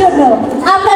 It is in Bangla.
জন্য। আমরা